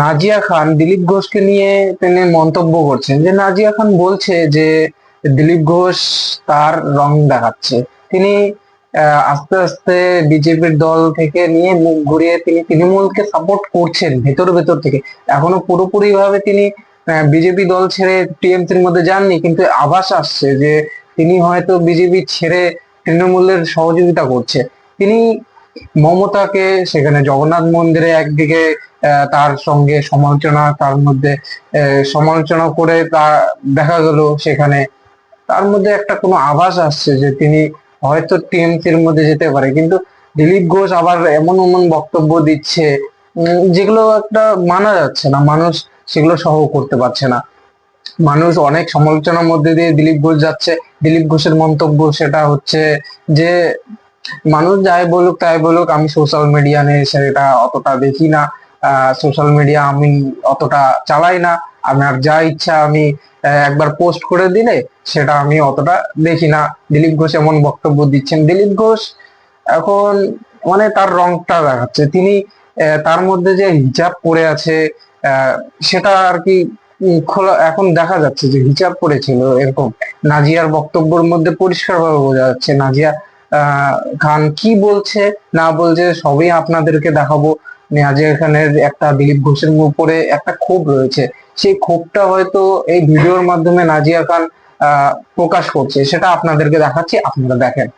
নাজিয়া খান, দিলীপ ঘোষকে নিয়ে তিনি মন্তব্য করছেন যে নাজিয়া খান বলছে যে দিলীপ ঘোষ তার রং দেখাচ্ছে। তিনি আস্তে আস্তে বিজেপির দল থেকে নিয়ে মুখ ঘুরিয়ে তিনি তৃণমূলকে সাপোর্ট করছেন ভেতর ভেতর থেকে। এখনও পুরোপুরি ভাবে তিনি বিজেপি দল ছেড়ে টিএমসির মধ্যে যাননি, কিন্তু আভাস আসছে যে তিনি হয়তো বিজেপি ছেড়ে তৃণমূলের সহযোগিতা করছে। তিনি মমতাকে সেখানে জগন্নাথ মন্দিরে একদিকে তার সঙ্গে সমালোচনা, তার মধ্যে সমালোচনা করে তা দেখা গেল সেখানে। তার মধ্যে একটা কোনো আভাস আসছে যে তিনি হয়তো টিএমসির মধ্যে যেতে পারে। কিন্তু দিলীপ ঘোষ আবার এমন এমন বক্তব্য দিচ্ছে যেগুলো একটা মানা যাচ্ছে না। মানুষ সেগুলো সহ করতে পারছে না। মানুষ অনেক সমালোচনার মধ্যে দিয়ে দিলীপ ঘোষ যাচ্ছে। দিলীপ ঘোষের মন্তব্য সেটা হচ্ছে যে মানুষ যাই বলুক, তাই বলুক, আমি সোশ্যাল মিডিয়া নিয়ে সেটা অতটা দেখি না। সোশ্যাল মিডিয়া আমি অতটা চালাই না। আমার যা ইচ্ছা আমি একবার পোস্ট করে দিলে সেটা আমি অতটা দেখি না। দিলীপ ঘোষ এমন বক্তব্য দিচ্ছেন। দিলীপ ঘোষ এখন মানে তার রংটা দেখাচ্ছে। তিনি তার মধ্যে যে হিজাব পরে আছে সেটা আর কি খোলা, এখন দেখা যাচ্ছে যে হিজাব পরেছিল এরকম। নাজিয়ার বক্তব্যের মধ্যে পরিষ্কার ভাবে বোঝা যাচ্ছে। নাজিয়া খান কি বলছে? না বলছে, সবই আপনাদেরকে দেখাবো। নাজিয়া খানের একটা দিলীপ ঘোষের উপরে একটা ক্ষোভ রয়েছে। সেই ক্ষোভটা হয়তো এই ভিডিওর মাধ্যমে নাজিয়া খান প্রকাশ করছে। সেটা আপনাদেরকে দেখাচ্ছি, আপনারা দেখেন।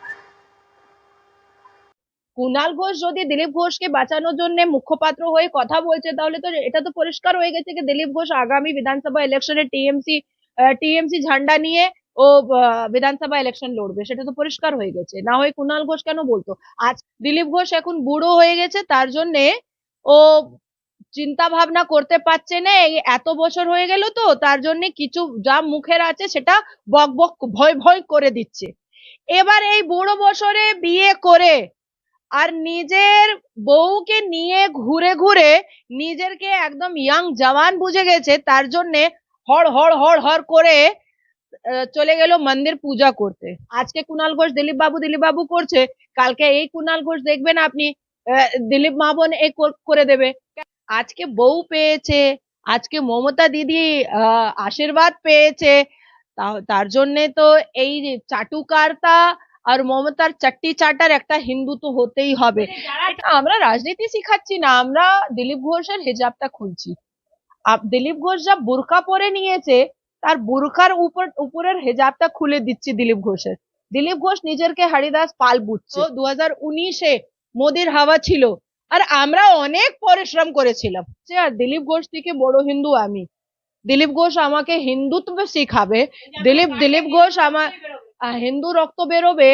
কুনাল ঘোষ যদি দিলীপ ঘোষকে বাঁচানোর জন্য মুখপাত্র হয়ে কথা বলছে, তাহলে তো এটা তো পরিষ্কার হয়ে গেছে যে দিলীপ ঘোষ আগামী বিধানসভা ইলেকশনে টিএমসি টিএমসি ঝান্ডা নিয়ে ও বিধানসভা ইলেকশন লড়বে, সেটা তো পরিষ্কার হয়ে গেছে। না হয় কুণাল ঘোষ কেন বলতো? আজ দিলীপ ঘোষ এখন বুড়ো হয়ে গেছে, তার জন্যে ও চিন্তা ভাবনা করতে পারছে না এত বছর হয়ে গেল তো, তার জন্য কিছু যা মুখের আছে সেটা বক বক ভয় ভয় করে দিচ্ছে। এবার এই বুড়ো বছরে বিয়ে করে আর নিজের বউকে নিয়ে ঘুরে ঘুরে নিজেরকে একদম ইয়াং জওয়ান বুঝে গেছে, তার জন্যে হড় হড় হড় হড় করে চলে গেল মন্দির পূজা করতে। আজকে কুণাল ঘোষ দিলীপ বাবু দিলীপ বাবু করছে কালকে এই কুণাল ঘোষ দেখবেন আপনি দিলীপ মাবন এই করে দেবে। আজকে বউ পেয়েছে আজকে মমতা দিদি আশীর্বাদ পেয়েছে। তার জন্যে তো এই চাটুকারতা আর মমতার চাট্টি চাটার একটা হিন্দু তো হতেই হবে। আমরা রাজনীতি শিখাচ্ছি না আমরা দিলীপ ঘোষের হিজাবটা খুলছি। দিলীপ ঘোষ যা বুরকা পরে নিয়েছে তার বুরকার উপর, উপরের হেজাবটা খুলে দিচ্ছি দিলীপ ঘোষের। দিলীপ ঘোষ নিজেরকে হরিদাস পাল বুঝছে। দু হাজার উনিশে মোদির হাওয়া ছিল। আর আমরা অনেক পরিশ্রম করেছিলাম। আর দিলীপ ঘোষ থেকে বড় হিন্দু আমি। দিলীপ ঘোষ আমাকে হিন্দুত্ব শিখাবে। দিলীপ দিলীপ ঘোষ আমার হিন্দু রক্ত বেরোবে।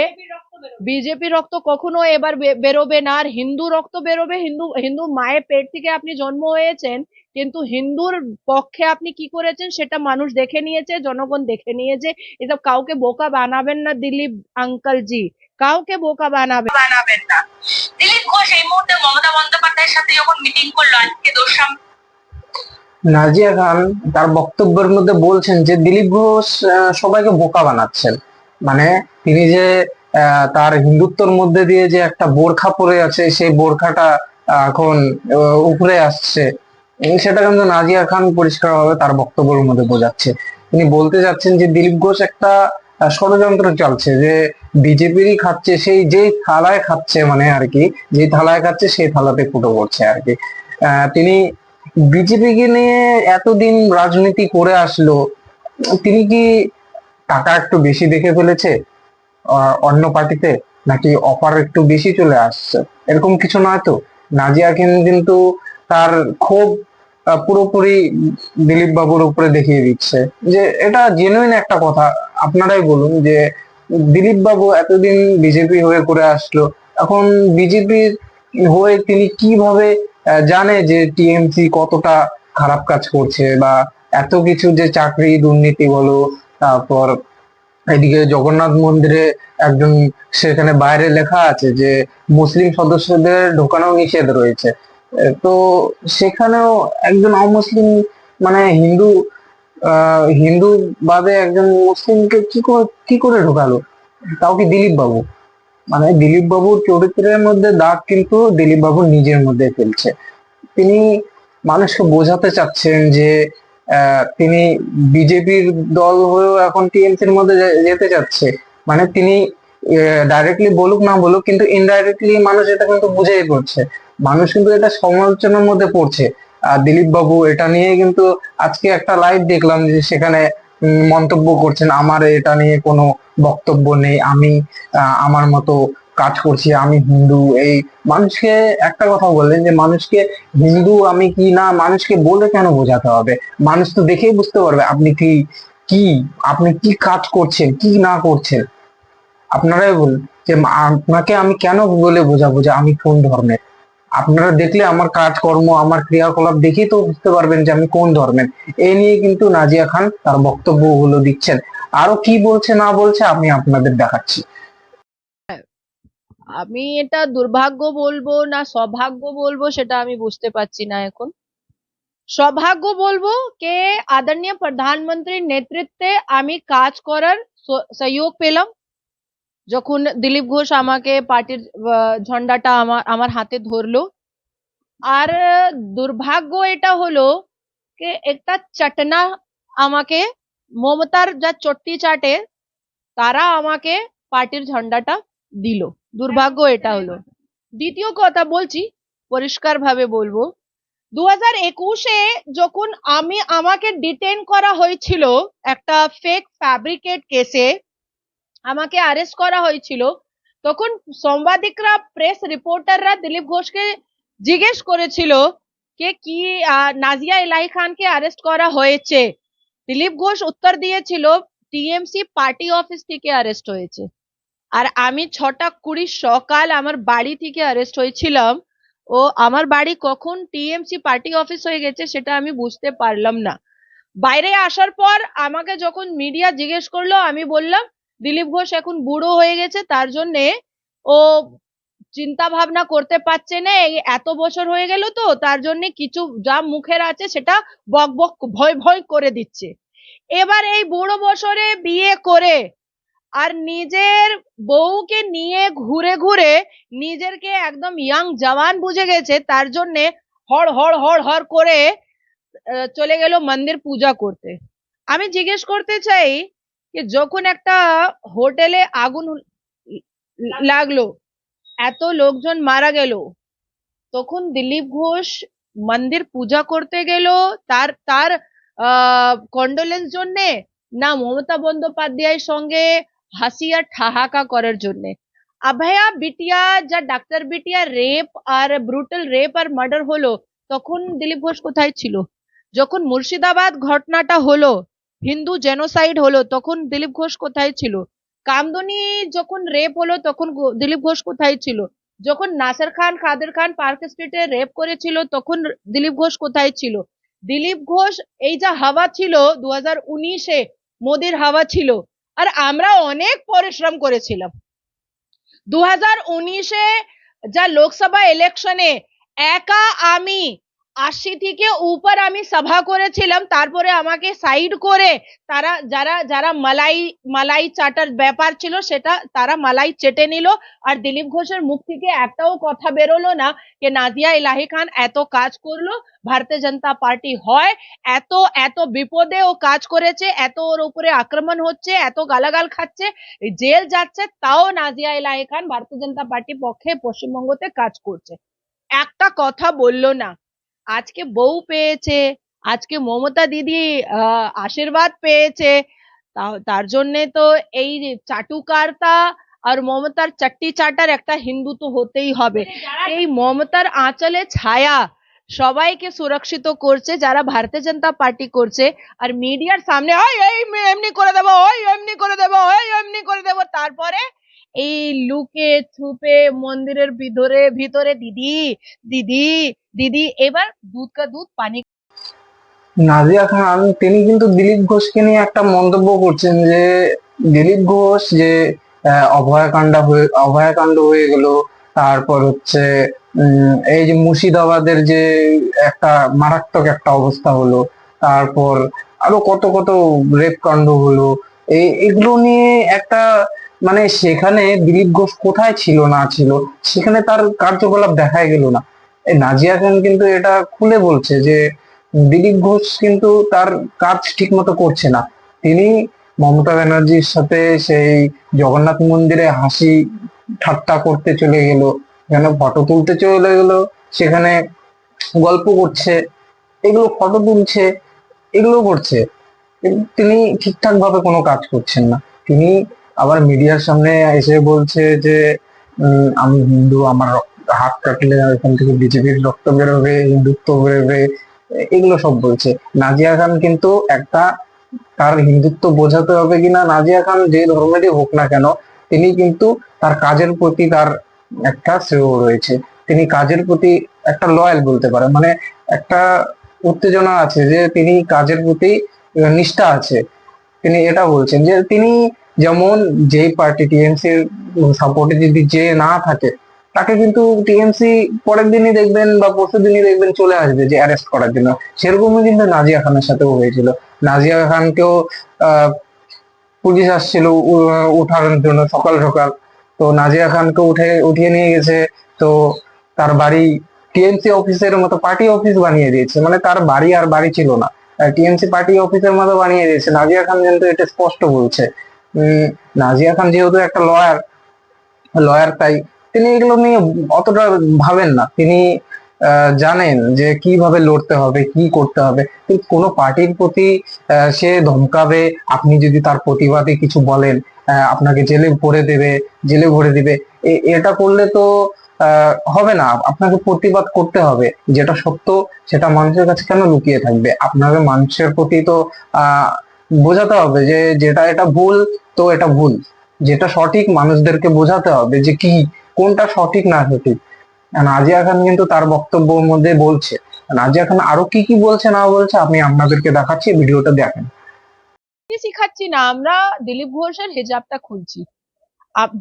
বিজেপি রক্ত কখনো এবার বেরোবে না। আর হিন্দু রক্ত বেরোবে। হিন্দু হিন্দু মায়ের পেট থেকে আপনি জন্ম হয়েছেন। কিন্তু হিন্দুর পক্ষে আপনি কি করেছেন সেটা মানুষ দেখে নিয়েছে জনগণ দেখে নিয়েছে। এসব কাউকে বোকা বানাবেন না দিলীপ আঙ্কেল জি কাউকে বোকা বানাবেন বানাবেন না। দিলীপ ঘোষ এই মুহূর্তে মমতা বন্দ্যোপাধ্যায়ের সাথে যখন মিটিং করল আজকে দোষাম নাজিয়া খান তার বক্তব্যের মধ্যে বলছেন যে দিলীপ ঘোষ আহ, সবাইকে বোকা বানাচ্ছেন। মানে তিনি যে আহ, তার হিন্দুত্বর মধ্যে দিয়ে যে একটা বোরখা পরে আছে সেই বোরখাটা আহ, এখন উপরে আসছে। সেটা কিন্তু নাজিয়া খান পরিষ্কারভাবে তার বক্তব্যের মধ্যে বোঝাচ্ছে। তিনি বলতে যাচ্ছেন যে, দিলীপ ঘোষ একটা ষড়যন্ত্র চলছে যে, বিজেপিরই খাচ্ছে, সেই যেই থালায় খাচ্ছে মানে আর কি যেই থালায় খাচ্ছে সেই থালাতে ফুটো করছে আর কি। তিনি বিজেপিকে নিয়ে এতদিন রাজনীতি করে আসলো, তিনি কি টাকা একটু বেশি দেখে ফেলেছে? অন্য পার্টিতে? নাকি অফার একটু বেশি চলে আসছে? এরকম কিছু নয় তো? নাজিয়া কিন্তু তার ক্ষোভ পুরোপুরি দিলীপ বাবুর উপরে দেখিয়ে দিচ্ছে। যে এটা জেনুইন একটা কথা। আপনারাই বলুন যে দিলীপ বাবু এতদিন বিজেপি হয়ে করে আসলো। এখন বিজেপির হয়ে তিনি কীভাবে জানে যে টিএমসি কতটা খারাপ কাজ করছে বা এত কিছু যে চাকরি দুর্নীতি বলো, তারপর এদিকে জগন্নাথ মন্দিরে একজন, সেখানে বাইরে লেখা আছে যে মুসলিম সদস্যদের ঢোকানো নিষেধ রয়েছে। তো সেখানেও একজন অমুসলিম মানে হিন্দু হিন্দু বাদে একজন মুসলিমকে কি করে কি করে ঢোকালো? তাও কি দিলীপ বাবু। মানে দিলীপ বাবুর চরিত্রের মধ্যে দাগ কিন্তু দিলীপ বাবু নিজের মধ্যে ফেলছে। তিনি মানুষকে বোঝাতে চাচ্ছেন যে তিনি বিজেপির দল হয়েও এখন টিএমসির মধ্যে যেতে চাচ্ছে মানে তিনি ডাইরেক্টলি বলুক না বলুক, কিন্তু ইনডাইরেক্টলি মানুষ এটা কিন্তু বুঝেই পড়ছে মানুষ কিন্তু এটা সমালোচনার মধ্যে পড়ছে। আর দিলীপ বাবু এটা নিয়ে কিন্তু আজকে একটা লাইভ দেখলাম যে সেখানে মন্তব্য করছেন, আমার এটা নিয়ে কোনো বক্তব্য নেই, আমি আমার মতো কাজ করছি, আমি হিন্দু। এই মানুষকে একটা কথা বললেন যে, মানুষকে হিন্দু আমি কি না, মানুষকে বলে কেন বোঝাতে হবে? মানুষ তো দেখেই বুঝতে পারবে আপনি কি কি, আপনি কি কাজ করছেন, কি না করছেন? আপনারাই বলুন যে আপনাকে আমি কেন বলে বোঝাবো যে আমি কোন ধর্মের? আপনারা দেখলে আমার কাজকর্ম, আমার ক্রিয়াকলাপ দেখেই তো বুঝতে পারবেন যে আমি কোন ধর্মের। এই নিয়ে কিন্তু নাজিয়া খান তার বক্তব্যগুলো দিচ্ছেন। আরও কি বলছে, না বলছে, আমি আপনাদের দেখাচ্ছি। আমি এটা দুর্ভাগ্য বলব না সৌভাগ্য বলব সেটা আমি বুঝতে পারছি না এখন। সৌভাগ্য বলব কে আদরণীয় প্রধানমন্ত্রীর নেতৃত্বে আমি কাজ করার সহযোগ পেলাম। যখন দিলীপ ঘোষ আমাকে পার্টির ঝন্ডাটা আমার আমার হাতে ধরলো, আর, দুর্ভাগ্য এটা হলো যে একটা চটনা আমাকে, মমতার যা চট্টি চাটে, তারা আমাকে পার্টির ঝন্ডাটা দিল। দুর্ভাগ্য এটা হলো। দ্বিতীয় কথা বলছি পরিষ্কার ভাবে বলব। দু হাজার একুশে যখন আমি, আমাকে ডিটেন করা হয়েছিল একটা ফেক ফ্যাব্রিকেট কেসে আমাকে অ্যারেস্ট করা হয়েছিল। তখন সাংবাদিকরা প্রেস রিপোর্টাররা দিলীপ ঘোষকে জিজ্ঞেস করেছিল কে কি নাজিয়া ইলাহি খানকে অ্যারেস্ট করা হয়েছে। দিলীপ ঘোষ উত্তর দিয়েছিল, টিএমসি পার্টি অফিস থেকে অ্যারেস্ট হয়েছে। আর আমি ছটা কুড়ি সকাল আমার বাড়ি থেকে অ্যারেস্ট হয়েছিলাম। ও, আমার বাড়ি কখন টিএমসি পার্টি অফিস হয়ে গেছে সেটা আমি বুঝতে পারলাম না। বাইরে আসার পর আমাকে যখন মিডিয়া জিজ্ঞেস করল, আমি বললাম দিলীপ ঘোষ এখন বুড়ো হয়ে গেছে, তার জন্যে ও চিন্তা ভাবনা করতে পারছে না, এই এত বছর হয়ে গেল তো, তার জন্য কিছু যা মুখের আছে সেটা বক বক ভয় ভয় করে দিচ্ছে। এবার এই বুড়ো বছরে বিয়ে করে আর নিজের বউকে নিয়ে ঘুরে ঘুরে নিজেরকে একদম ইয়াং জওয়ান বুঝে গেছে, তার জন্যে হড় হড় হড় হড় করে চলে গেল মন্দির পূজা করতে। আমি জিজ্ঞেস করতে চাই যখন একটা হোটেলে আগুন লাগল, এত লোকজন মারা গেল, তখন দিলীপ ঘোষ মন্দির পূজা করতে গেল, তার তার কন্ডোলেন্স জন্যে, না মমতা বন্দ্যোপাধ্যায়ের সঙ্গে হাসি আর ঠাহাকা করার জন্যে। আভয়া বিটিয়া, যা ডাক্তার বিটিয়া, রেপ আর ব্রুটাল রেপ আর মার্ডার হলো, তখন দিলীপ ঘোষ কোথায় ছিল? যখন মুর্শিদাবাদ ঘটনাটা হলো হিন্দু জেনোসাইড হলো, তখন দিলীপ ঘোষ কোথায় ছিল? কামদুনি যখন রেপ হলো, তখন দিলীপ ঘোষ কোথায় ছিল? যখন নাসের খান কাদের খান পার্ক স্ট্রিটে রেপ করেছিল, তখন দিলীপ ঘোষ কোথায় ছিল? দিলীপ ঘোষ, এই যা হাওয়া ছিল দু হাজার উনিশে, মোদির হাওয়া ছিল। আর আমরা অনেক পরিশ্রম করেছিলাম। দু হাজার উনিশে যা লোকসভা ইলেকশনে একা আমি আশি থেকে উপর আমি সভা করেছিলাম, তারপরে আমাকে সাইড করে তারা, যারা যারা মালাই মালাই চাটার ব্যাপার ছিল সেটা তারা মালাই চেটে নিল। আর দিলীপ ঘোষের মুখ থেকে একটাও কথা বেরোলো না যে নাজিয়া ইলাহি খান এত কাজ করল, ভারতীয় জনতা পার্টি হয়, এত এত বিপদে ও কাজ করেছে, এত ওর উপরে আক্রমণ হচ্ছে, এত গালাগাল খাচ্ছে, জেল যাচ্ছে, তাও নাজিয়া ইলাহি খান ভারতীয় জনতা পার্টি পক্ষে পশ্চিমবঙ্গতে কাজ করছে। একটা কথা বলল না। আজকে বউ পেয়েছে আজকে মমতা দিদি আহ, আশীর্বাদ পেয়েছে। তার জন্য তো এই চাটুকারতা আর মমতার চাট্টি চাটার একটা হিন্দু তো হতেই হবে। এই মমতার আঁচলে ছায়া সবাইকে সুরক্ষিত করছে যারা ভারতীয় জনতা পার্টি করছে আর মিডিয়ার সামনে ওই এই এমনি করে দেবো ওই এমনি করে দেবো ওই এমনি করে দেবো। তারপরে এই লুকে ছুপে মন্দিরের ভিতরে ভিতরে দিদি দিদি দিদি, এবার দুধ কা দুধ, পানি নাজিয়া খান, তিনি কিন্তু দিলীপ ঘোষকে নিয়ে একটা মন্তব্য করছেন যে, দিলীপ ঘোষ যে অভয়াকাণ্ড হয়ে অভয়াকাণ্ড হয়ে গেল, তারপর হচ্ছে এই যে মুর্শিদাবাদের যে একটা মারাত্মক একটা অবস্থা হলো, তারপর আরও কত কত রেপ কাণ্ড হলো, এই, এগুলো নিয়ে একটা মানে সেখানে দিলীপ ঘোষ কোথায় ছিল না ছিল, সেখানে তার কার্যকলাপ দেখাই গেল না। নাজিয়া খান কিন্তু এটা খুলে বলছে যে দিলীপ ঘোষ কিন্তু তার কাজ ঠিক মতো করছে না। তিনি মমতা ব্যানার্জির সাথে সেই জগন্নাথ মন্দিরে হাসি ঠাট্টা করতে চলে গেল, যেন ফটো তুলতে চলে গেল, সেখানে গল্প করছে, এগুলো ফটো তুলছে, এগুলো করছে। তিনি ঠিকঠাক ভাবে কোনো কাজ করছেন না। তিনি আবার মিডিয়ার সামনে এসে বলছে যে আমি, হিন্দু আমার হাত কাটলে এখান থেকে বিজেপির রক্ত বেরোবে, হিন্দুত্ব বেরোবে, এগুলো সব বলছে। নাজিয়া খান কিন্তু একটা তার হিন্দুত্ব বোঝাতে হবে কিনা, নাজিয়া খান যে ধর্মেরই হোক না কেন, তিনি কিন্তু তার কাজের প্রতি তার একটা শ্রেয় রয়েছে। তিনি কাজের প্রতি একটা লয়াল বলতে পারেন। মানে একটা উত্তেজনা আছে যে তিনি কাজের প্রতি নিষ্ঠা আছে। তিনি এটা বলছেন যে তিনি যেমন যেই পার্টি টিএমসির সাপোর্টে যদি যে না থাকে তাকে কিন্তু টিএমসি পরের দিনই দেখবেন বা পরশু দিনই দেখবেন চলে আসবে যে অ্যারেস্ট করার জন্য। সেরকমই কিন্তু নাজিয়া খানের সাথেও হয়েছিল। নাজিয়া খানকেও পুলিশ আসছিল উ- উঠানোর জন্য সকাল সকাল। তো নাজিয়া খানকে উঠে, উঠিয়ে নিয়ে গেছে। তো তার বাড়ি টিএমসি অফিসের মতো পার্টি অফিস বানিয়ে দিয়েছে। মানে তার বাড়ি আর বাড়ি ছিল না। টিএমসি পার্টি অফিসের মতো বানিয়ে দিয়েছে। নাজিয়া খান কিন্তু এটা স্পষ্ট বলছে। নাজিয়া খান যেহেতু একটা লয়ার লয়ার তাই তিনি এগুলো নিয়ে অতটা ভাবেন না। তিনি জানেন যে কীভাবে লড়তে হবে, কি করতে হবে। কোনো পার্টির প্রতি সে ধমকাবে, আপনি যদি তার প্রতিবাদে কিছু বলেন আপনাকে জেলে ভরে দেবে, জেলে ভরে দিবে। এটা করলে তো হবে না। আপনাকে প্রতিবাদ করতে হবে। যেটা সত্য, সেটা মানুষের কাছে কেন লুকিয়ে থাকবে? আপনাকে মানুষের প্রতি তো বোঝাতে হবে যে, যেটা এটা ভুল, তো এটা ভুল। যেটা সঠিক, মানুষদেরকে বোঝাতে হবে যে কি কোনটা সঠিক না সঠিক? নাজিয়া খান কিন্তু তার বক্তব্যের মধ্যে বলছে, নাজিয়া খান আরও কি কি বলছে না বলছে আমি আপনাদেরকে দেখাচ্ছি, ভিডিওটা দেখেন। শিখাচ্ছি না, আমরা দিলীপ ঘোষের হিজাবটা খুলছি।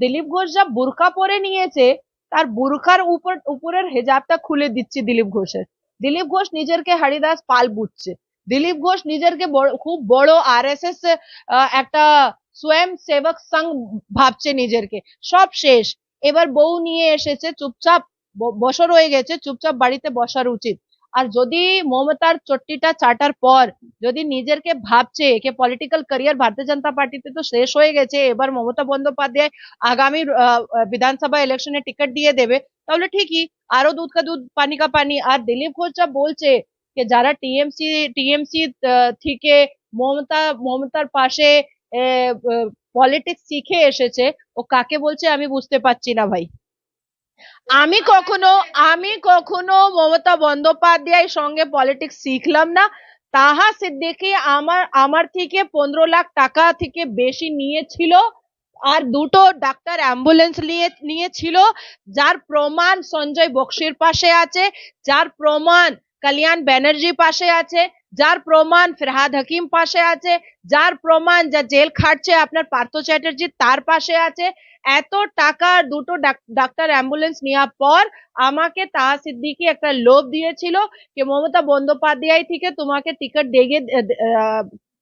দিলীপ ঘোষ যা বুরকা পরে নিয়েছে, তার বুরকার উপর, উপরের হেজাবটা খুলে দিচ্ছে দিলীপ ঘোষের। দিলীপ ঘোষ নিজেরকে হরিদাস পাল বুঝছে। দিলীপ ঘোষ নিজেরকে খুব বড় আর একটা স্বয়ং সেবক সংঘ ভাবছে নিজেরকে। সব শেষ। এবার বউ নিয়ে এসেছে, চুপচাপ ব- বসর হয়ে গেছে, চুপচাপ বাড়িতে বসার উচিত। আর যদি মমতার চট্টিটা চাটার পর যদি নিজেরকে ভাবছে কে পলিটিক্যাল ক্যারিয়ার ভারতীয় জনতা পার্টিতে তো শেষ হয়ে গেছে, এবার মমতা বন্দ্যোপাধ্যায় আগামী বিধানসভা ইলেকশনে টিকিট দিয়ে দেবে, তাহলে ঠিকই। আরও দুধ কা দুধ, পানি কা পানি। আর দিলীপ ঘোষ যা বলছে যে, যারা টিএমসি টিএমসি থেকে মমতা, মমতার পাশে পলিটিক্স শিখে এসেছে, ও কাকে বলছে আমি বুঝতে পারছি না ভাই। আমি কখনো আমি কখনো মমতা বন্দ্যোপাধ্যায়ের সঙ্গে পলিটিক্স শিখলাম না। তাহা সিদ্দিকি আমার আমার থেকে পনেরো লাখ টাকা থেকে বেশি নিয়েছিল আর দুটো ডাক্তার অ্যাম্বুলেন্স নিয়ে, নিয়েছিল, যার প্রমাণ সঞ্জয় বক্সির পাশে আছে, যার প্রমাণ কল্যাণ ব্যানার্জি পাশে আছে যার প্রমাণ ফেরহাদ হাকিম পাশে আছে, যার প্রমাণ যা জেল খাটছে আপনার পার্থ চ্যাটার্জি তার পাশে আছে। এত টাকা, দুটো ডাক- ডাক্তার অ্যাম্বুলেন্স নেওয়ার পর আমাকে তাহা সিদ্দিকি একটা লোভ দিয়েছিল যে মমতা বন্দ্যোপাধ্যায় থেকে তোমাকে টিকিট দিয়ে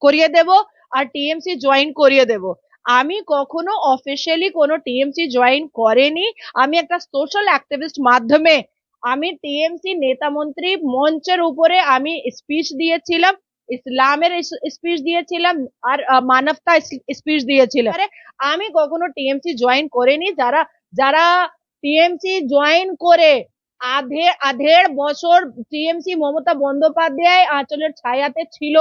করিয়ে দেব আর টিএমসি জয়েন করিয়ে দেব। আমি কখনো অফিসিয়ালি কোনো টিএমসি জয়েন করেনি। আমি একটা সোশ্যাল অ্যাক্টিভিস্ট মাধ্যমে আমি টিএমসি নেতা মন্ত্রী মঞ্চের উপরে আমি স্পিচ দিয়েছিলাম, ইসলামের স্পিচ দিয়েছিলাম আর মানবতা স্পিচ দিয়েছিলাম। আরে, আমি কখনো টিএমসি জয়েন করিনি, যারা যারা টিএমসি জয়েন করে আধে আধেড় বছর টিএমসি মমতা বন্দ্যোপাধ্যায় আঁচলের ছায়াতে ছিল,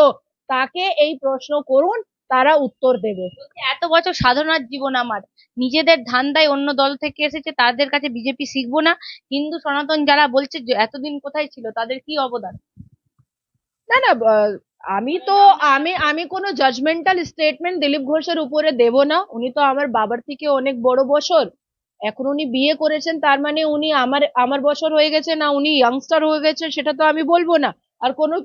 তাকে এই প্রশ্ন করুন তারা উত্তর দেবে। এত বছর সাধনার জীবন আমার। নিজেদের ধান্দায় অন্য দল থেকে এসেছে তাদের কাছে বিজেপি শিখব না। হিন্দু সনাতন যারা বলছে যে এতদিন কোথায় ছিল তাদের কি অবদান? না না আমি তো আমি আমি কোনো জাজমেন্টাল স্টেটমেন্ট দিলীপ ঘোষের উপরে দেব না। উনি তো আমার বাবার থেকে অনেক বড় বছর। এখন উনি বিয়ে করেছেন তার মানে উনি আমার আমার বছর হয়ে গেছে না উনি ইয়াংস্টার হয়ে গেছে সেটা তো আমি বলব না। আর কোনো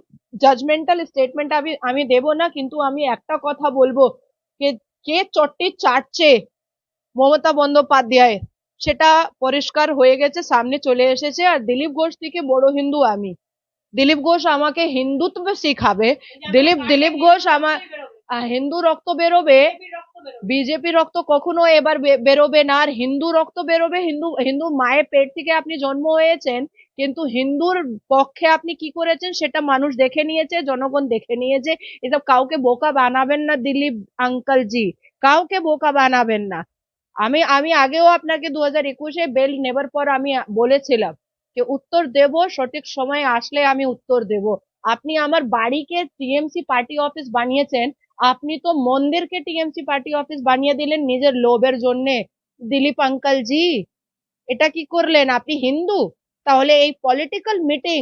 জাজমেন্টাল স্টেটমেন্ট আমি আমি দেব না, কিন্তু আমি একটা কথা বলব কে কে চট্টি চাটছে মমতা বন্দ্যোপাধ্যায়? সেটা পরিষ্কার হয়ে গেছে, সামনে চলে এসেছে। আর দিলীপ ঘোষ থেকে বড় হিন্দু আমি। দিলীপ ঘোষ আমাকে হিন্দুত্ব শিখাবে। দিলীপ দিলীপ ঘোষ আমার হিন্দু রক্ত বেরোবে। বিজেপি রক্ত কখনো এবার বেরোবে না। আর হিন্দু রক্ত বেরোবে। হিন্দু হিন্দু মায়ের পেট থেকে আপনি জন্ম হয়েছেন। কিন্তু হিন্দুর পক্ষে আপনি কি করেছেন সেটা মানুষ দেখে নিয়েছে, জনগণ দেখে নিয়েছে। এসব কাউকে বোকা বানাবেন না দিলীপ আঙ্কেল জি কাউকে বোকা বানাবেন না। আমি আমি আগেও আপনাকে দু হাজার একুশে বেল নেবার পর আমি বলেছিলাম যে উত্তর দেব, সঠিক সময় আসলে আমি উত্তর দেব। আপনি আমার বাড়িকে টিএমসি পার্টি অফিস বানিয়েছেন, আপনি তো মন্দিরকে টিএমসি পার্টি অফিস বানিয়ে দিলেন নিজের লোভের জন্যে। দিলীপ আঙ্কেল জি এটা কি করলেন? আপনি হিন্দু? তাহলে এই পলিটিক্যাল মিটিং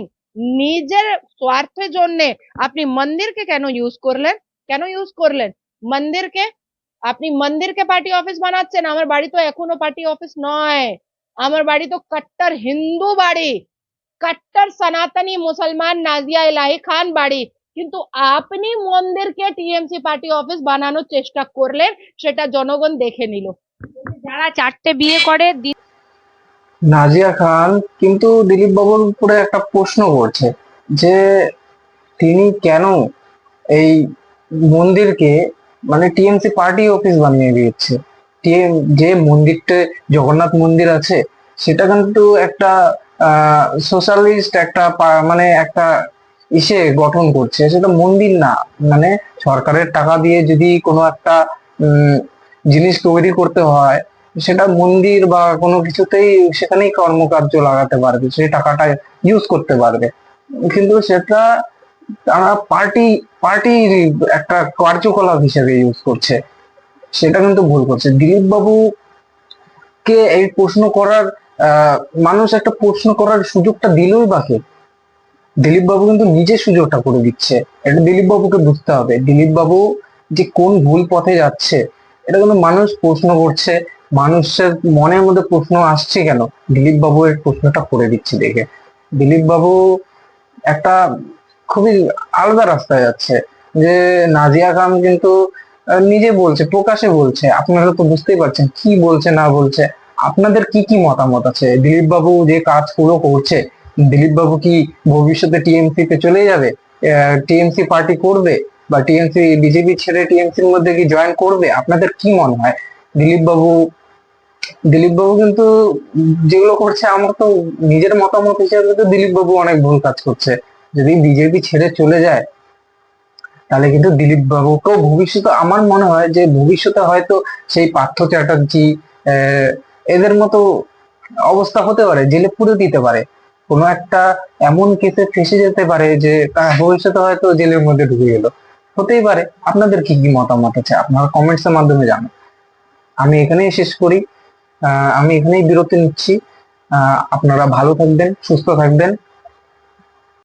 নিজের স্বার্থের জন্যে আপনি মন্দিরকে কেন ইউজ করলেন? কেন ইউজ করলেন? মন্দিরকে? আপনি মন্দিরকে পার্টি অফিস বানাচ্ছেন। আমার বাড়ি তো এখনও পার্টি অফিস নয়। আমার বাড়ি তো কট্টর হিন্দু বাড়ি। কট্টর সনাতনী মুসলমান নাজিয়া ইলাহি খান বাড়ি। কিন্তু আপনি মন্দিরকে টিএমসি পার্টি অফিস বানানোর চেষ্টা করলেন, সেটা জনগণ দেখে নিল। যারা চারটে বিয়ে করে নাজিয়া খান কিন্তু দিলীপ বাবুর উপরে একটা প্রশ্ন করছে যে তিনি কেন এই মন্দিরকে মানে টিএমসি পার্টি অফিস বানিয়ে টিএম, যে মন্দিরটা, জগন্নাথ মন্দির আছে, সেটা কিন্তু একটা সোশ্যালিস্ট একটা মানে একটা ইসে গঠন করছে। সেটা মন্দির না মানে সরকারের টাকা দিয়ে যদি কোনো একটা জিনিস তৈরি করতে হয় সেটা মন্দির বা কোনো কিছুতেই সেখানেই কর্মকার্য লাগাতে পারবে সেই টাকাটা ইউজ করতে পারবে। কিন্তু সেটা তারা পার্টি পার্টি একটা কার্যকলাপ হিসেবে ইউজ করছে। সেটা কিন্তু ভুল করছে। দিলীপ বাবু কে এই প্রশ্ন করার মানুষ একটা প্রশ্ন করার সুযোগটা দিলই বাকে। দিলীপ বাবু কিন্তু নিজে সুযোগটা করে দিচ্ছে। এটা দিলীপ বাবুকে বুঝতে হবে। দিলীপ বাবু যে কোন ভুল পথে যাচ্ছে, এটা কিন্তু মানুষ প্রশ্ন করছে। মানুষের মনের মধ্যে প্রশ্ন আসছে কেন? দিলীপ বাবু এর প্রশ্নটা করে দিচ্ছি দেখে। দিলীপ বাবু একটা খুবই আলাদা রাস্তায় যাচ্ছে যে নাজিয়া খান কিন্তু নিজে বলছে, প্রকাশে বলছে। আপনারা তো বুঝতেই পারছেন কি বলছে, না বলছে। আপনাদের কি কি মতামত আছে? দিলীপ বাবু যে কাজগুলো করছে, দিলীপ বাবু কি ভবিষ্যতে টিএমসি তে চলে যাবে? টিএমসি পার্টি করবে? বা টিএমসি, বিজেপি ছেড়ে টিএমসির মধ্যে কি জয়েন করবে? আপনাদের কি মনে হয়? দিলীপ বাবু দিলীপ বাবু কিন্তু যেগুলো করছে, আমার তো নিজের মতামত হিসেবে তো দিলীপ বাবু অনেক ভুল কাজ করছে। যদি বিজেপি ছেড়ে চলে যায়, তাহলে কিন্তু দিলীপ বাবুকেও ভবিষ্যতে, আমার মনে হয় যে ভবিষ্যতে হয়তো সেই পার্থ চ্যাটার্জি এদের মতো অবস্থা হতে পারে, জেলে পুরে দিতে পারে। কোনো একটা এমন কেসে ফেসে যেতে পারে যে ভবিষ্যতে হয়তো জেলের মধ্যে ঢুকে গেল। হতেই পারে। আপনাদের কি কি মতামত আছে? আপনারা কমেন্টস এর মাধ্যমে জানান। আমি এখানেই শেষ করি। আমি এখানেই বিরতি নিচ্ছি। আপনারা ভালো থাকবেন সুস্থ থাকবেন।